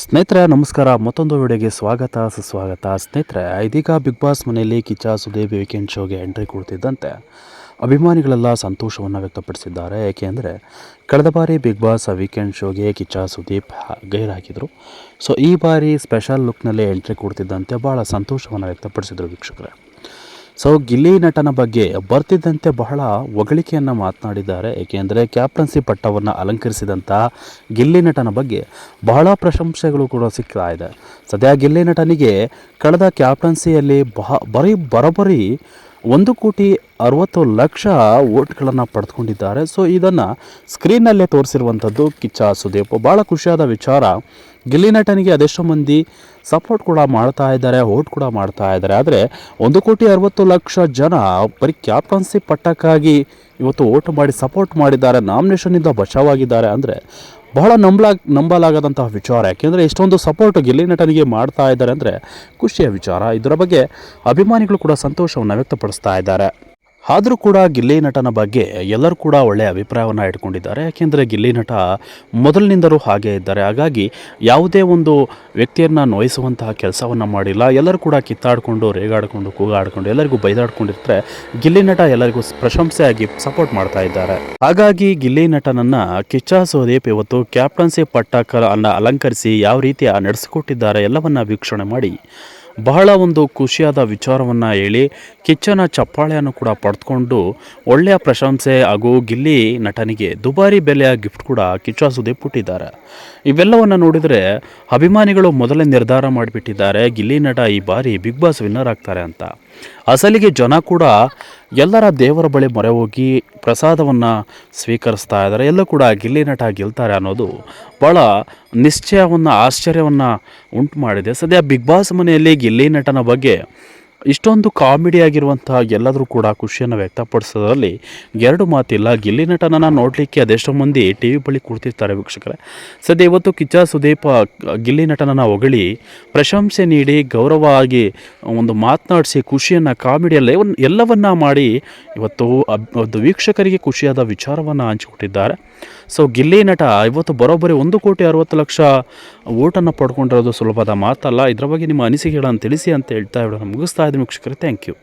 ಸ್ನೇಹಿತರೆ, ನಮಸ್ಕಾರ. ಮತ್ತೊಂದು ವಿಡಿಯೋಗೆ ಸ್ವಾಗತ, ಸುಸ್ವಾಗತ. ಸ್ನೇಹಿತರೆ, ಇದೀಗ ಬಿಗ್ ಬಾಸ್ ಮನೆಯಲ್ಲಿ ಕಿಚ್ಚ, ಸುದೀಪ್ ವೀಕೆಂಡ್ ಶೋಗೆ ಎಂಟ್ರಿ ಕೊಡ್ತಿದ್ದಂತೆ ಅಭಿಮಾನಿಗಳೆಲ್ಲ ಸಂತೋಷವನ್ನು ವ್ಯಕ್ತಪಡಿಸಿದ್ದಾರೆ. ಏಕೆಂದರೆ ಕಳೆದ ಬಾರಿ ಬಿಗ್ ಬಾಸ್ ವೀಕೆಂಡ್ ಶೋಗೆ ಕಿಚ್ಚ, ಸುದೀಪ್ ಗೈರ್ ಗೈರಾಗಿದ್ದರು ಸೊ ಈ ಬಾರಿ ಸ್ಪೆಷಲ್ ಲುಕ್ನಲ್ಲಿ ಎಂಟ್ರಿ ಕೊಡ್ತಿದ್ದಂತೆ ಭಾಳ ಸಂತೋಷವನ್ನು ವ್ಯಕ್ತಪಡಿಸಿದರು ವೀಕ್ಷಕರೇ. ಸೊ ಗಿಲ್ಲಿ ನಟನ ಬಗ್ಗೆ ಬರ್ತಿದ್ದಂತೆ ಬಹಳ ಹೊಗಳಿಕೆಯನ್ನು ಮಾತನಾಡಿದ್ದಾರೆ. ಏಕೆಂದರೆ ಕ್ಯಾಪ್ಟನ್ಸಿ ಪಟ್ಟವನ್ನು ಅಲಂಕರಿಸಿದಂಥ ಗಿಲ್ಲಿ ನಟನ ಬಗ್ಗೆ ಬಹಳ ಪ್ರಶಂಸೆಗಳು ಕೂಡ ಸಿಗ್ತಾ ಇದೆ. ಸದ್ಯ ಗಿಲ್ಲಿ ನಟನಿಗೆ ಕಳೆದ ಕ್ಯಾಪ್ಟನ್ಸಿಯಲ್ಲಿ ಬಹ, ಬರೀ ಬರೋಬ್ಬರಿ ಒಂದು ಕೋಟಿ ಅರವತ್ತು ಲಕ್ಷ ಓಟ್ಗಳನ್ನು ಪಡೆದುಕೊಂಡಿದ್ದಾರೆ. ಸೊ, ಇದನ್ನು ಸ್ಕ್ರೀನ್ನಲ್ಲೇ ತೋರಿಸಿರುವಂಥದ್ದು ಕಿಚ್ಚ ಸುದೀಪ್. ಭಾಳ ಖುಷಿಯಾದ ವಿಚಾರ. ಗಿಲ್ಲಿ ನಟನಿಗೆ ಅದೆಷ್ಟೋ ಮಂದಿ ಸಪೋರ್ಟ್ ಕೂಡ ಮಾಡ್ತಾ ಇದ್ದಾರೆ ಓಟ್ ಕೂಡ ಮಾಡ್ತಾ ಇದ್ದಾರೆ. ಆದರೆ, ಒಂದು ಕೋಟಿ ಅರವತ್ತು ಲಕ್ಷ ಜನ ಬರೀ ಕ್ಯಾಪ್ಟನ್ಸಿ ಪಟ್ಟಕ್ಕಾಗಿ ಇವತ್ತು ಓಟ್ ಮಾಡಿ ಸಪೋರ್ಟ್ ಮಾಡಿದ್ದಾರೆ, ನಾಮಿನೇಷನ್ನಿಂದ ಬಚಾವಾಗಿದ್ದಾರೆ ಅಂದರೆ ಬಹಳ ನಂಬಲಾ ನಂಬಲಾಗದಂತಹ ವಿಚಾರ. ಯಾಕೆಂದರೆ ಇಷ್ಟೊಂದು ಸಪೋರ್ಟ್ ಗಿಲ್ಲಿ ನಟನಿಗೆ ಮಾಡ್ತಾ ಇದ್ದಾರೆ ಅಂದರೆ ಖುಷಿಯ ವಿಚಾರ. ಇದರ ಬಗ್ಗೆ ಅಭಿಮಾನಿಗಳು ಕೂಡ ಸಂತೋಷವನ್ನು ವ್ಯಕ್ತಪಡಿಸ್ತಾ ಇದ್ದಾರೆ. ಆದರೂ ಕೂಡ ಗಿಲ್ಲಿ ನಟನ ಬಗ್ಗೆ ಎಲ್ಲರೂ ಕೂಡ ಒಳ್ಳೆಯ ಅಭಿಪ್ರಾಯವನ್ನು ಇಟ್ಕೊಂಡಿದ್ದಾರೆ. ಯಾಕೆಂದರೆ ಗಿಲ್ಲಿ ನಟ ಮೊದಲಿನಿಂದಲೂ ಹಾಗೆ ಇದ್ದಾರೆ. ಹಾಗಾಗಿ ಯಾವುದೇ ಒಂದು ವ್ಯಕ್ತಿಯನ್ನು ನೋಯಿಸುವಂತಹ ಕೆಲಸವನ್ನು ಮಾಡಿಲ್ಲ. ಎಲ್ಲರೂ ಕೂಡ ಕಿತ್ತಾಡಿಕೊಂಡು, ರೇಗಾಡಿಕೊಂಡು, ಕೂಗಾಡಿಕೊಂಡು, ಎಲ್ಲರಿಗೂ ಬೈದಾಡ್ಕೊಂಡಿರ್ತಾರೆ. ಗಿಲ್ಲಿ ನಟ ಎಲ್ಲರಿಗೂ ಪ್ರಶಂಸೆಯಾಗಿ ಸಪೋರ್ಟ್ ಮಾಡ್ತಾ ಇದ್ದಾರೆ. ಹಾಗಾಗಿ ಗಿಲ್ಲಿ ನಟನನ್ನು ಕಿಚ್ಚ ಸುದೀಪ್ ಇವತ್ತು ಕ್ಯಾಪ್ಟನ್ಸಿ ಪಟ್ಟಕ ಅನ್ನ ಅಲಂಕರಿಸಿ ಯಾವ ರೀತಿ ನಡೆಸಿಕೊಟ್ಟಿದ್ದಾರೆ ಎಲ್ಲವನ್ನ ವೀಕ್ಷಣೆ ಮಾಡಿ. ಬಹಳ ಒಂದು ಖುಷಿಯಾದ ವಿಚಾರವನ್ನು ಹೇಳಿ ಕಿಚ್ಚನ ಚಪ್ಪಾಳೆಯನ್ನು ಕೂಡ ಪಡೆದುಕೊಂಡು ಒಳ್ಳೆಯ ಪ್ರಶಂಸೆ ಹಾಗೂ ಗಿಲ್ಲಿ ನಟನಿಗೆ ದುಬಾರಿ ಬೆಲೆಯ ಗಿಫ್ಟ್ ಕೂಡ ಕಿಚ್ಚ ಸುದೀಪ್ ಕೊಟ್ಟಿದ್ದಾರೆ. ಇವೆಲ್ಲವನ್ನು ನೋಡಿದರೆ ಅಭಿಮಾನಿಗಳು ಮೊದಲೇ ನಿರ್ಧಾರ ಮಾಡಿಬಿಟ್ಟಿದ್ದಾರೆ, ಗಿಲ್ಲಿ ನಟ ಈ ಬಾರಿ ಬಿಗ್ ಬಾಸ್ ವಿನ್ನರ್ ಆಗ್ತಾರೆ ಅಂತ. ಅಸಲಿಗೆ ಜನ ಕೂಡ ಎಲ್ಲರ ದೇವರ ಬಳಿ ಮೊರೆ ಹೋಗಿ ಪ್ರಸಾದವನ್ನು ಸ್ವೀಕರಿಸ್ತಾ ಇದ್ದಾರೆ. ಎಲ್ಲ ಕೂಡ ಗಿಲ್ಲಿ ನಟ ಗೆಲ್ತಾರೆ ಅನ್ನೋದು ಭಾಳ ನಿಶ್ಚಯವನ್ನು, ಆಶ್ಚರ್ಯವನ್ನು ಉಂಟು ಮಾಡಿದೆ. ಸದ್ಯ ಬಿಗ್ ಬಾಸ್ ಮನೆಯಲ್ಲಿ ಗಿಲ್ಲಿ ನಟನ ಬಗ್ಗೆ ಇಷ್ಟೊಂದು ಕಾಮಿಡಿ ಆಗಿರುವಂತಹ ಎಲ್ಲದರೂ ಕೂಡ ಖುಷಿಯನ್ನು ವ್ಯಕ್ತಪಡಿಸೋದ್ರಲ್ಲಿ ಎರಡು ಮಾತಿಲ್ಲ. ಗಿಲ್ಲಿ ನಟನನ್ನು ನೋಡಲಿಕ್ಕೆ ಅದೆಷ್ಟೋ ಮಂದಿ ಟಿ ವಿ ಬಳಿ ಕೂರ್ತಿರ್ತಾರೆ ವೀಕ್ಷಕರೇ. ಸದ್ಯ ಇವತ್ತು ಕಿಚ್ಚ ಸುದೀಪ್, ಗಿಲ್ಲಿ ನಟನನ್ನು ಹೊಗಳಿ ಪ್ರಶಂಸೆ ನೀಡಿ ಗೌರವವಾಗಿ ಒಂದು ಮಾತನಾಡಿಸಿ ಖುಷಿಯನ್ನು ಕಾಮಿಡಿಯಲ್ಲಿ ಎಲ್ಲವನ್ನ ಮಾಡಿ ಇವತ್ತು ಒಂದು ವೀಕ್ಷಕರಿಗೆ ಖುಷಿಯಾದ ವಿಚಾರವನ್ನು ಹಂಚಿಕೊಟ್ಟಿದ್ದಾರೆ. ಸೊ ಗಿಲ್ಲಿ ನಟ ಇವತ್ತು ಬರೋಬ್ಬರಿ ಒಂದು ಕೋಟಿ ಅರವತ್ತು ಲಕ್ಷ ಓಟನ್ನು ಪಡ್ಕೊಂಡಿರೋದು ಸುಲಭದ ಮಾತಲ್ಲ. ಇದರ ಬಗ್ಗೆ ನಿಮ್ಮ ಅನಿಸಿಕೆಗಳನ್ನು ತಿಳಿಸಿ ಅಂತ ಹೇಳ್ತಾ ಇವಳು ಮುಗಿಸ್ತಾ ಇದ್ದೀನಿ ವೀಕ್ಷಕರೇ ಥ್ಯಾಂಕ್ ಯು